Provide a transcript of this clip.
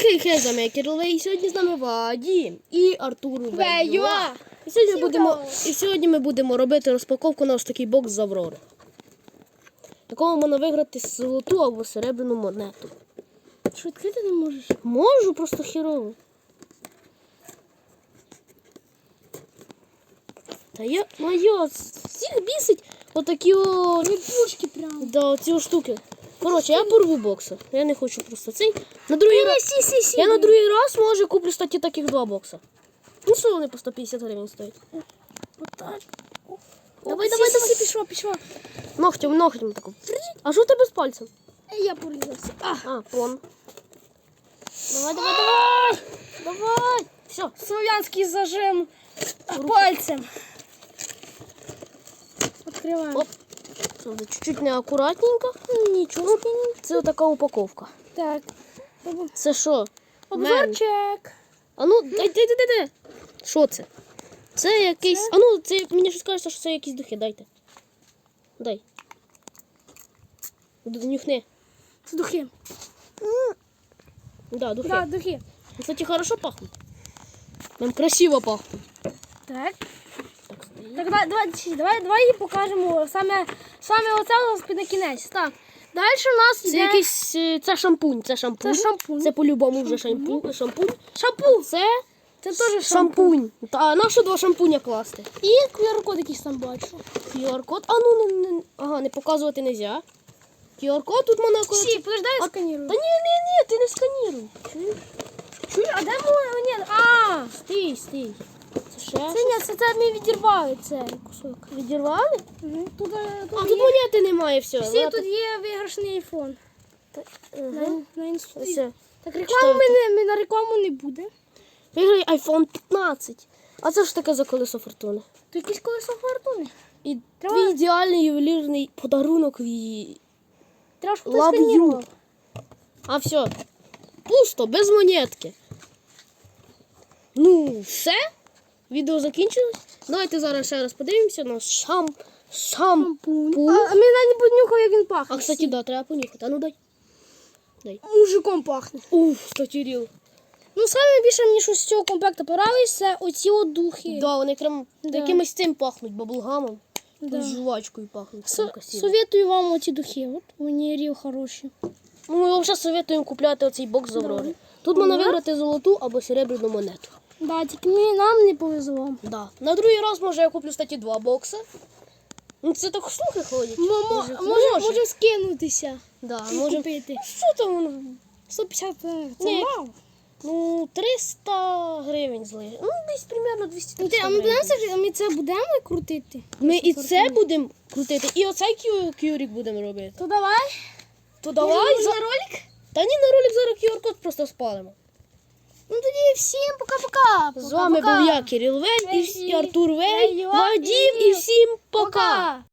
хей-хей, з вами Кириле, і сьогодні з нами Вадім і Артур Вейюа. Вейюа. І сьогодні, будемо, і сьогодні ми будемо робити розпаковку на ось такий бокс з Аврори. Такого можна виграти золоту або серебряну монету. Що відкрити не можеш? Можу, просто хірово. Та я моє, всіх бісить отакі о... Пушки прям. Да, ці штуки. Коротше, я порву бокса. Я не хочу просто цей. На другий раз. Сі, сі, сі. Я на другий раз може куплю статі таких два бокса. Ну що вони по 150 гривень стоять? Отак. Давай, Сі, давай, сі, давай. сі, пішла, пішла. Ногтем, ногтем таку. А що у тебе з пальцем? Е, Я порізався. А, А, пон. Давай, давай, давай! Давай! Все. слов'янський зажим пальцем. Відкриваємо. Оп. Це чуть-чуть неакуратненько. Ну, Нічого. Це така упаковка. Так. Це що? Обзорчик. А ну, дай, дай, дай, дай. Що це? Це якийсь. А ну, це мені щось кажеться, що це якісь духи. Дайте. Дай. Нюхни. Це духи. Да, духи. Да, духи. Кстати, хорошо пахнут. Прям красиво пахнут. Так. Так. Давай, давай, давай, давай її покажемо саме, саме оце у нас під на кінець. Так. Далі у нас Це йде якийсь. е, Це шампунь. Це шампунь. Це шампунь. Це по-любому вже шампунь. Шампунь. шампунь. Це Це теж шампунь. шампунь. Та а на що два шампуня класти? І QR-код якийсь там бачу. QR-код. А ну не, не, ага, не показувати не можна. QR-код тут можна Всі, подождай, я сканірую. Та ні, ні, ні, ти не сканіруй. Чуєш? Чуєш, а де моя? Ні, а, Стій, стій. Ще це ні, це, це ми відірвали цей кусок. відірвали? Угу. Тут, тут, А є, тут монети немає, все. всі тут є виграшний айфон. На, на. Все. Так рекламу ми, ми на рекламу не буде. Виграй iPhone 15. А це ж таке за колесо фортуни. То якісь колесо фортуни. І Треба- твій ідеальний ювелірний подарунок і. Треба ж Love you. А все. Пусто, без монетки. Ну, все. Відео закінчилось. Давайте зараз ще раз подивимося на шам... шампунь. А, а навіть не нюхав, як він пахне. А, кстати, да, треба понюхати. А ну дай. Дай. Мужиком пахне. Уф, статіріл. Ну, саме більше мені що з цього компакту понравилось, це оці от духи. Да, вони прям Да. якимось цим пахнуть, баблгамом. Да. З жувачкою пахнуть. Со- Советую вам оці духи. От вони рів хороші. Ну, ми взагалі советуємо купляти оцей бокс з Аврори. Тут можна виграти золоту або серебряну монету. Да, тільки мені, нам не повезло. Да. На другий раз, може, я куплю, кстати, два бокси. Ну, це так слухи ходять. Може, Може, може. може скинутися Да, і може. купити. Що там? воно? 150 це Ні. мало. Ну, 300 гривень зли. Ну, десь примерно 200 Ну, ти, а ми будемо це, а ми це будемо крутити? Ми і це будемо крутити, і оцей кю- кюрік будемо робити. То давай. То давай. За... ролик? Та ні, на ролик зараз QR-код просто спалимо. Ну тоді всім пока-пока. З вами був я, Кирил Вень, і, Артур Вень, Вадим, і всім. Пока.